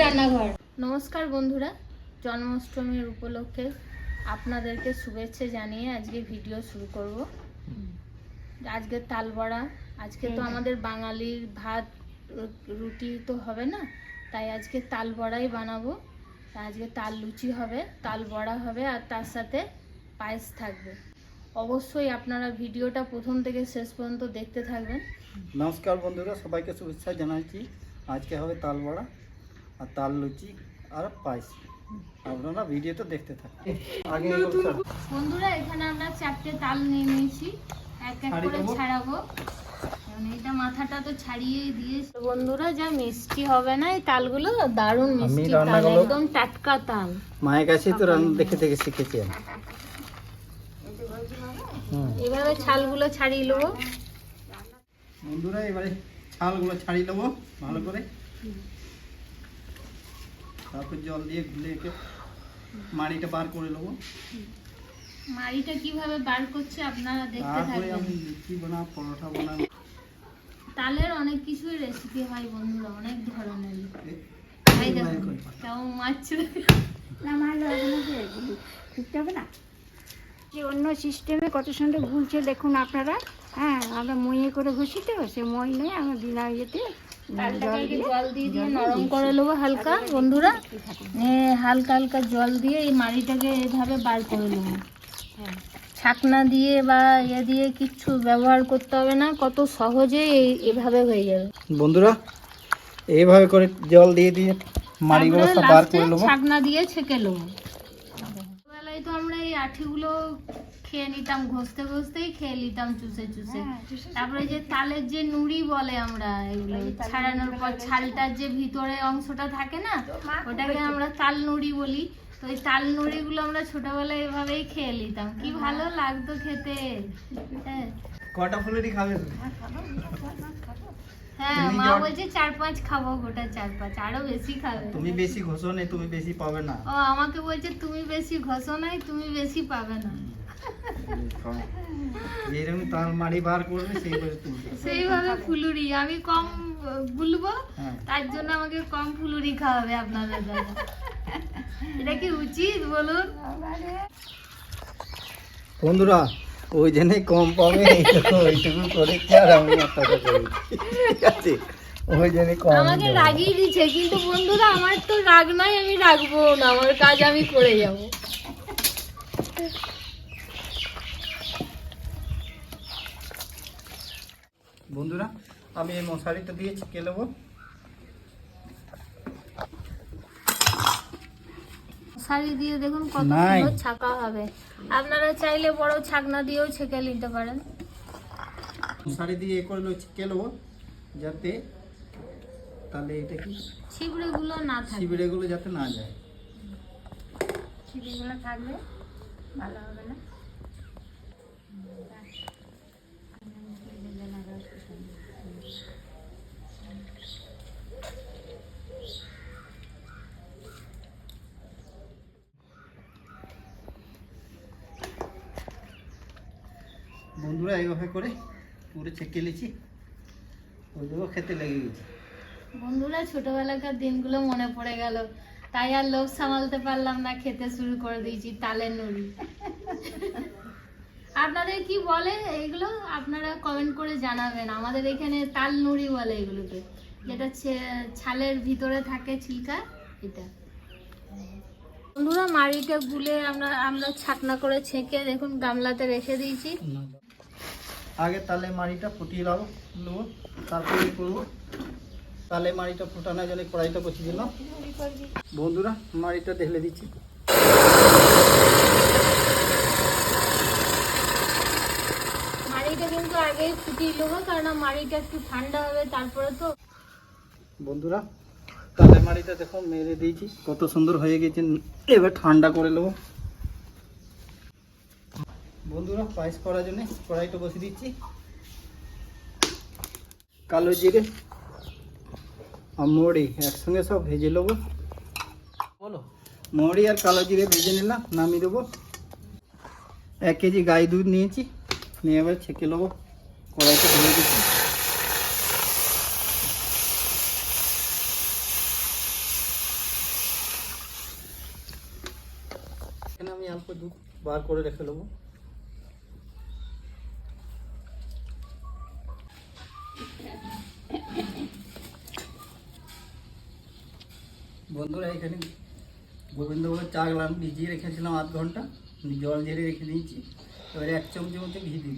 রান্নাঘর। নমস্কার বন্ধুরা জন্মাষ্টমীর উপলক্ষে আপনাদেরকে শুভেচ্ছা জানিয়ে আজকে ভিডিও শুরু করব। আজকে তাল বড়া আজকে তো আমাদের বাঙালির ভাত রুটি তো হবে না তাই আজকে তাল বড়াই বানাবো আজকে তাল লুচি হবে তাল বড়া হবে আর তার সাথে পায়েস থাকবে। অবশ্যই আপনারা ভিডিওটা প্রথম থেকে শেষ পর্যন্ত দেখতে থাকবেন। নমস্কার বন্ধুরা সবাইকে শুভেচ্ছা জানাচ্ছি। আজকে হবে তাল বড়া আর তাল লুচি আর পায়েস। আপনারা ভিডিওটা দেখতে থাকুন। আগে বন্ধুরা এখানে আমরা চারটে তাল নিয়ে নিয়েছি। এক এক করে ছাড়াবো। এটা মাথাটা তো ছাড়িয়েই দিয়েছে। বন্ধুরা যা মিষ্টি হবে না এই তালগুলো? দারুণ মিষ্টি তাল একদম টাটকা তাল। মায়ের কাছেই তো রান্না দেখে দেখে শিখেছি আমি। এভাবে ছালগুলো ছাড়িয়ে নেব। বন্ধুরা এবারে ছালগুলো ছাড়িয়ে নেব ভালো করে। তারপর জল দিয়ে গুলে একে মাড়িটা বার করে নেব। মাড়িটা কীভাবে বার করছে আপনারা দেখতে থাকবেন। আমি লুচি বানাবো পরোটা বানাবো। তালের অনেক কিছুই রেসিপি হয় বন্ধুরা অনেক ধরনের। দেখো কেমন মারছে। যে অন্য সিস্টেমে কত সুন্দর ঘুরছে দেখুন আপনারা। হ্যাঁ আমরা মইয়ে করে ঘষি তো সে মই নিয়ে আমরা বিনা ইয়েতে জল দিয়ে দিয়ে নরম করে নেব হালকা বন্ধুরা। হালকা হালকা জল দিয়ে এই মাড়িটাকে এভাবে বার করে নেব। ছাকনা দিয়ে বা ইয়ে দিয়ে কিচ্ছু ব্যবহার করতে হবে না কত সহজে এই- এভাবে হয়ে যাবে। বন্ধুরা এইভাবে করে জল দিয়ে দিয়ে মাড়িগুলো সব বার করে নেব। ছাকনা দিয়ে ছেঁকে নেব। ছোটবেলায় তো আমরা এই আঠিগুলো খেয়ে নিতাম ঘষতে ঘষতেই খেয়ে নিতাম চুষে চুষে। তারপরে যে তালের যে নুড়ি বলে আমরা এগুলো ছাড়ানোর পর ছালটার যে ভিতরে অংশটা থাকে না ওটাকে আমরা তাল নুড়ি বলি। তো ওই তাল নুড়িগুলো আমরা ছোটবেলায় এভাবেই খেয়ে নিতাম। কি ভালো লাগতো খেতে। হ্যাঁ। কটা ফুলেরই খাবে। হ্যাঁ মা বলছে চার পাঁচ খাব গোটা চার পাঁচ আরও বেশি খাবে। তুমি বেশি ঘষো নেই তুমি বেশি পাবে না। ও আমাকে বলছে তুমি বেশি ঘষো নাই তুমি বেশি পাবে না। যেরকম তার মাড়ি বার করবে সেইভাবে সেইভাবে ফুলুরি আমি কম গুলবো হ্যাঁ। তার জন্য আমাকে কম ফুলুরি খাওয়াবে আপনাদের দাদা। এটা কি উচিত বলুন? বন্ধুরা ওই জন্যই কম পাবে ওইটুকু করেছি আর আমি আপনাকে ঠিক আছে? ওই জন্যই কম আমাকে রাগিয়ে দিচ্ছে কিন্তু বন্ধুরা আমার তো রাগ নাই আমি রাখব না আমার কাজ আমি করে যাব। বন্ধুরা আমি এই মশারিটা দিয়ে ছেঁকে নেব শাড়ি দিয়ে দেখুন কত সুন্দর ছাকা হবে। আপনারা চাইলে বড় ছাকনা দিয়েও ছেকে নিতে পারেন। মশারি দিয়ে এ করে নেব, ছেঁকে নেব যাতে তাহলে এটা কি? ছিবড়ে গুলো না থাকে। শিবিরেগুলো যাতে না যায়। ছিবড়েগুলো থাকলে ভালো হবে না? বন্ধুরা এইভাবে করে পুরো ছেঁকে নিয়েছি। ওইগুলো খেতে লেগে গেছে। বন্ধুরা ছোটবেলাকার দিনগুলো মনে পড়ে গেল। তাই আর লোভ সামালতে পারলাম না খেতে শুরু করে দিয়েছি তালের নুড়ি। আপনাদের কি বলে এগুলো? আপনারা কমেন্ট করে জানাবেন। আমাদের এখানে তাল নুড়ি বলে এগুলোকে। যেটা ছালের ভিতরে থাকে ছিলকা এটা। বন্ধুরা মাড়িটা গুলে আমরা আমরা ছাকনা করে ছেঁকে দেখুন গামলাতে রেখে দিয়েছি। আগে তালে মাড়িটা ফুটিয়ে নেব নেব তারপরে করব। তালে মাড়িটা ফুটানোর জন্য কড়াইটা বসিয়ে দিলাম। বন্ধুরা মাড়িটা ঢেলে দিচ্ছি। মাড়িটা কিন্তু আগেই ফুটিয়ে নেব কারণ মাড়িটা একটু ঠান্ডা হবে তারপরে তো বন্ধুরা তালে মাড়িটা দেখো মেরে দিয়েছি। কত সুন্দর হয়ে গেছে। এবার ঠান্ডা করে নেব। বন্ধুরা পায়েস করার জন্য কড়াইটা বসিয়ে দিচ্ছি। কালো জিরে, আর মড়ি একসঙ্গে সব ভেজে নেব। বলো মড়ি আর কালো জিরে ভেজে নিলাম, নামিয়ে দেবো। এক কেজি গাই দুধ নিয়েছি, নিয়ে এবার ছেঁকে নেব কড়াইটা ধরে দিচ্ছি। আমি অল্প দুধ বার করে রেখে নেব বন্ধুরা এখানে গোবিন্দভোগ চা গ্লাম ভিজিয়ে রেখেছিলাম আধ ঘণ্টা। জল ঝেড়ে রেখে দিয়েছি। এবারে এক চামচের মতো ঘি দিয়ে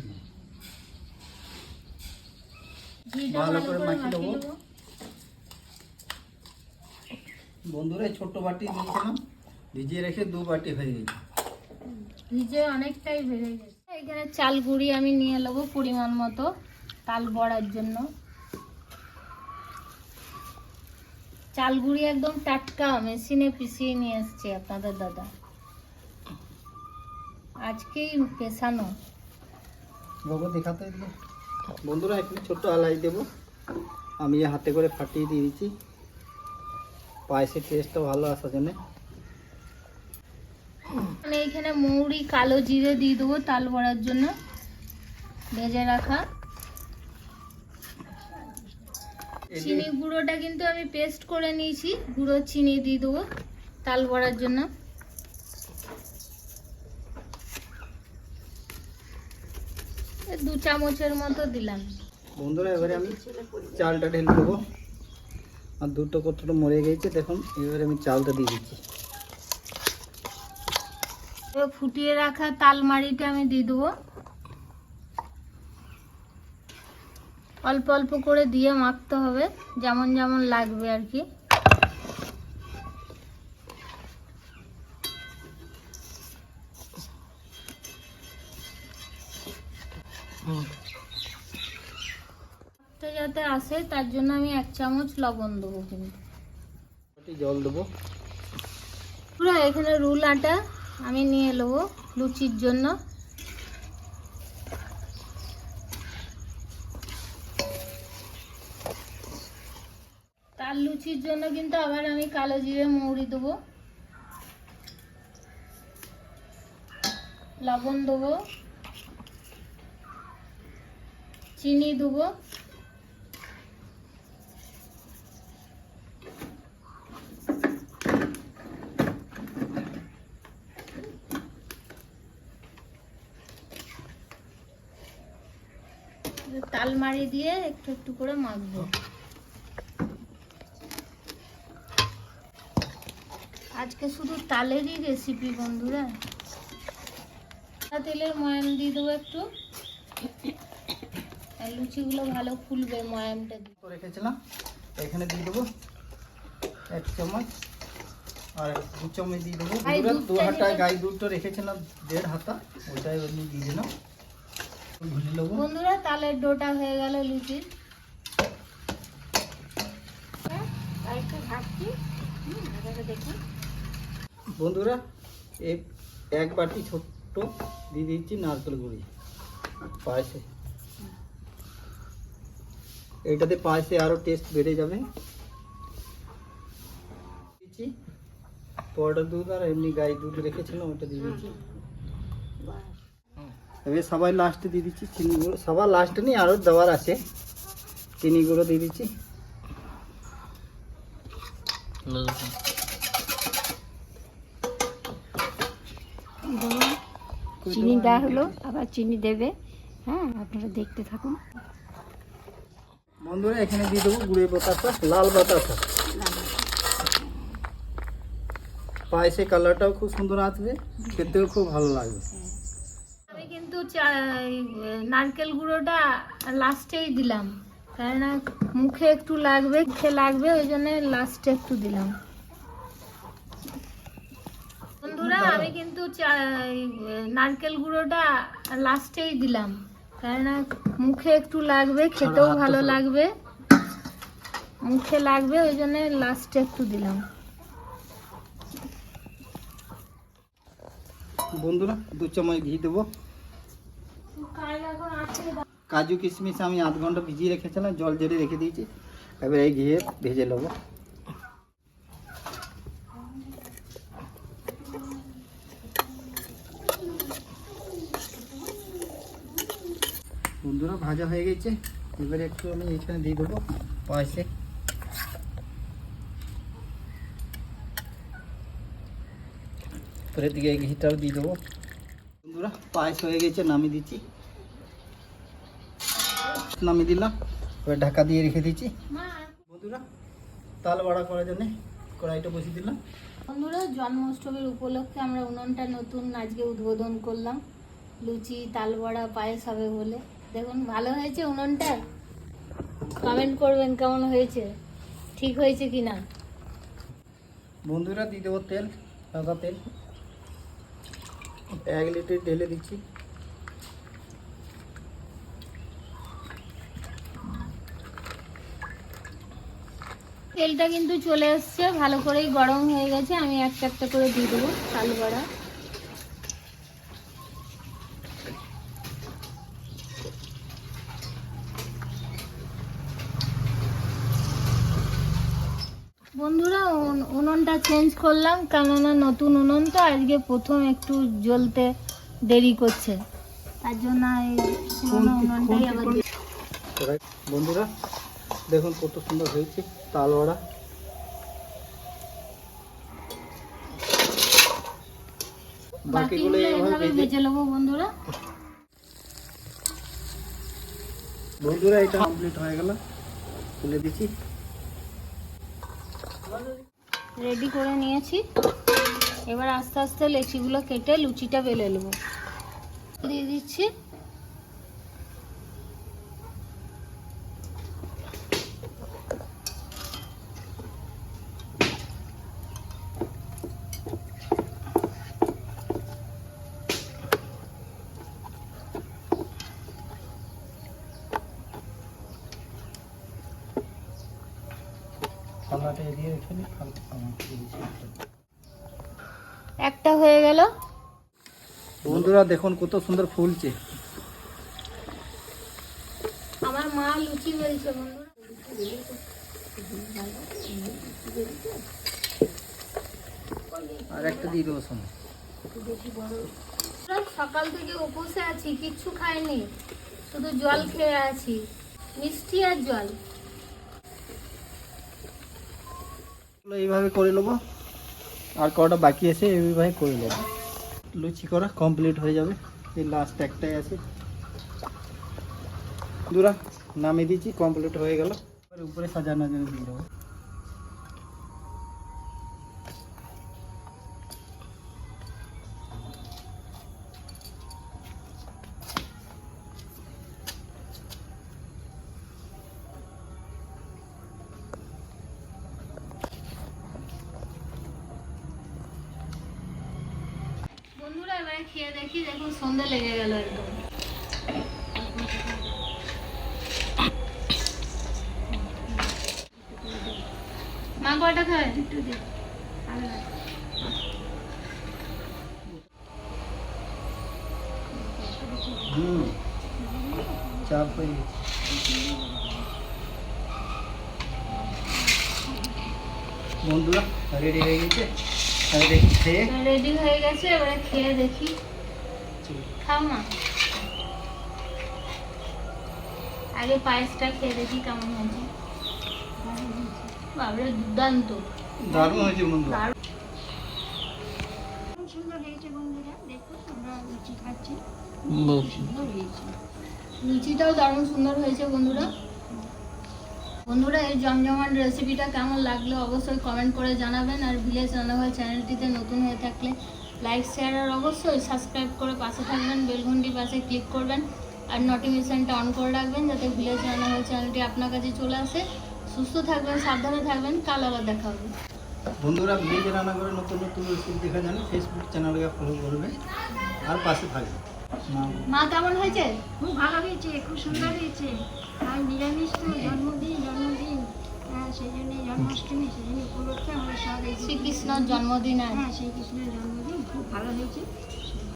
দিই ভালো করে মাখিয়ে দেবো। বন্ধুরা ছোট্ট বাটি দিয়েছিলাম। ভিজিয়ে রেখে দু বাটি হয়ে গেছে। ভিজে অনেকটাই বেড়ে গেছে। এখানে চাল গুঁড়ি আমি নিয়ে নেব পরিমাণ মতো তাল বড়ার জন্য। চাল গুঁড়ি একদম টাটকা মেশিনে পিষিয়ে নিয়ে এসছে আপনাদের দাদা। আজকেই পেশানো। বাবু দেখাতে বন্ধুরা একটু ছোট্ট আলাই দেবো। আমি হাতে করে ফাটিয়ে দিয়ে দিচ্ছি। পায়েসের টেস্টটা ভালো আসার জন্য। মানে এখানে মৌরি কালো জিরে দিয়ে দেবো তাল বড়ার জন্য। ভেজে রাখা। চিনি গুঁড়োটা কিন্তু আমি পেস্ট করে নিয়েছি। গুঁড়ো চিনি দিয়ে দেবো তাল বড়ার জন্য। দু চামচের মতো দিলাম। বন্ধুরা এবারে আমি চালটা ঢেলে দেবো। আর দুটো কতটা মরে গেছে দেখুন এবারে আমি চালটা দিয়ে দিচ্ছি। ফুটিয়ে রাখা তালমারিটা আমি দিয়ে দেবো। অল্প অল্প করে দিয়ে মাখতে হবে যেমন যেমন লাগবে আর কি। যাতে আসে তার জন্য আমি এক চামচ লবণ দেবো কিন্তু। জল দেবো। পুরো এখানে রুল আটা আমি নিয়ে নেব লুচির জন্য। লুচির জন্য কিন্তু আবার আমি কালো জিরে মৌরি দেবো। লবণ দেবো। চিনি দেবো। তালমারি দিয়ে একটু একটু করে মাখবো। আজকে শুধু তালেরই রেসিপি বন্ধুরা। তেলের ময়াম দিয়ে দেবো একটু। আর লুচিগুলো ভালো ফুলবে ময়ামটা দিয়ে। তো রেখেছিলাম। এখানে দিয়ে দেবো এক চামচ আর দু চামচ দিয়ে দেবো। দু হাতা গাই দুধটা রেখেছিলাম দেড় হাতা। ওটাই এমনি দিয়ে দিলাম। ভুলে নেব। বন্ধুরা তালের ডোটা হয়ে গেল লুচির। আর একটু ঘাটছি হুম এবারে দেখুন। বন্ধুরা এক বাটি ছোট্ট দিয়ে দিচ্ছি নারকেল গুঁড়ি, পায়েসে। এটাতে পায়েসে আরও টেস্ট বেড়ে যাবে। দিচ্ছি পাউডার দুধ আর এমনি গাই দুধ রেখেছিলাম, ওটা দিয়ে দিচ্ছি। এবার সবাই লাস্টে দিয়ে দিচ্ছি চিনি গুঁড়ো। সবার লাস্টে নেই আরও দেওয়ার আছে। চিনি গুঁড়ো দিয়ে দিচ্ছি। চিনি দেওয়া হলো আবার চিনি দেবে। হ্যাঁ আপনারা দেখতে থাকুন। বন্ধুরা এখানে দিয়ে দেবো গুড়ের বাতাসা লাল বাতাসা পায়েসে কালারটাও খুব সুন্দর আসবে খেতেও খুব ভালো লাগবে। আমি কিন্তু চা- নারকেল গুঁড়োটা লাস্টেই দিলাম। কারণ মুখে একটু লাগবে মুখে লাগবে ওই জন্য লাস্টে একটু দিলাম। বন্ধুরা আমি কিন্তু নারকেল গুঁড়োটা লাস্টেই দিলাম। কারণ মুখে একটু লাগবে খেতেও ভালো লাগবে। মুখে লাগবে ওই জন্য লাস্টে একটু দিলাম। বন্ধুরা দু চামচ ঘি দেবো। কাজু কিশমিশ আমি আধ ঘণ্টা ভিজিয়ে রেখেছিলাম জল জেরে রেখে দিয়েছি। এবার এই ঘিয়ে ভেজে নেব বন্ধুরা ভাজা হয়ে গেছে। এবারে একটু আমি এখানে দিয়ে দেবো পায়েসে। উপরের দিকে ঘিটাও দিয়ে দেবো। বন্ধুরা, পায়েস হয়ে গেছে, নামিয়ে দিচ্ছি। নামিয়ে দিলাম, এবার ঢাকা দিয়ে রেখে দিচ্ছি। বন্ধুরা, তাল বড়া করার জন্য কড়াইটা বসিয়ে দিলাম। বন্ধুরা, জন্মাষ্টমীর উপলক্ষে আমরা উনুনটা নতুন আজকে উদ্বোধন করলাম। লুচি তালবড়া পায়েস হবে বলে। দেখুন ভালো হয়েছে উনুনটা? কমেন্ট করবেন কেমন হয়েছে? ঠিক হয়েছে কি না বন্ধুরা দিয়ে দেবো তেল সাদা তেল। এক লিটার ঢেলে দিচ্ছি। তেলটা কিন্তু চলে এসছে ভালো করেই গরম হয়ে গেছে। আমি একটা একটা করে দিয়ে দেবো তালবড়া বন্ধুরা উন- উনুনটা চেঞ্জ করলাম কেননা নতুন উনুন তো আজকে প্রথম একটু জ্বলতে দেরি করছে। তার জন্য এই উনুনটাই আবার বন্ধুরা দেখুন কত সুন্দর হয়েছে তাল বাকিগুলো বাকিগুলো এইভাবে ভেজে ভেজে নেব বন্ধুরা। বন্ধুরা এটা কমপ্লিট হয়ে গেল। তুলে দিচ্ছি। রেডি করে নিয়েছি। এবার আস্তে আস্তে লেচিগুলো কেটে লুচিটা বেলে নেব। দিয়ে দিচ্ছি। থালাটা রেখে দিই। একটা হয়ে গেল। বন্ধুরা দেখুন কত সুন্দর ফুলছে। আমার মা লুচি বেলছে বন্ধুরা। আর একটা দিয়ে দেবো সময় সকাল থেকে উপসে আছি কিচ্ছু খাইনি শুধু জল খেয়ে আছি মিষ্টি আর জল এগুলো এইভাবে করে নেব। আর কটা বাকি আছে, এইভাবে করে নেব। লুচি করা কমপ্লিট হয়ে যাবে। এই লাস্ট একটাই আছে। দুরা, নামিয়ে দিচ্ছি কমপ্লিট হয়ে গেল। উপরে সাজানোর জন্য দিয়ে দেবো। বন্ধুরা খেয়ে দেখি দেখুন সন্ধে লেগে একদম। খায়? চাপ হয়ে বন্ধুরা রেডি হয়ে গেছে? রেডি হয়ে গেছে এবারে খেয়ে দেখি। খাও না। আগে পায়েসটা খেয়ে দেখি কেমন হয়েছে। বাবরে দুর্দান্ত। দারুণ হয়েছে বন্ধু। সুন্দর হয়েছে বন্ধুরা আমরা লুচি খাচ্ছি। সুন্দর হয়েছে। লুচিটাও দারুণ সুন্দর হয়েছে বন্ধুরা। বন্ধুরা, এই জমজমাট রেসিপিটা কেমন লাগল অবশ্যই কমেন্ট করে জানাবেন আর ভিলেজ রান্নাঘর চ্যানেলটিতে নতুন হয়ে থাকলে লাইক শেয়ার আর অবশ্যই সাবস্ক্রাইব করে পাশে থাকবেন বেলঘন্টির পাশে ক্লিক করবেন আর নোটিফিকেশানটা অন করে রাখবেন যাতে ভিলেজ রান্নাঘর চ্যানেলটি আপনার কাছে চলে আসে। সুস্থ থাকবেন, সাবধানে থাকবেন, কাল আবার দেখা হবে। বন্ধুরা, ভিলেজ রান্না করে নতুন নতুন রেসিপি দেখা জানে ফেসবুক চ্যানেলকে ফলো করবে আর পাশে থাকবে। না মা কেমন হয়েছে? খুব ভালো হয়েছে খুব সুন্দর হয়েছে। আর নিরামিষ তো জন্মদিন জন্মদিন। হ্যাঁ সেই জন্য জন্মাষ্টমী সেই জন্য উপলক্ষে আমরা সব শ্রীকৃষ্ণর জন্মদিন হ্যাঁ শ্রীকৃষ্ণের জন্মদিন খুব ভালো হয়েছে।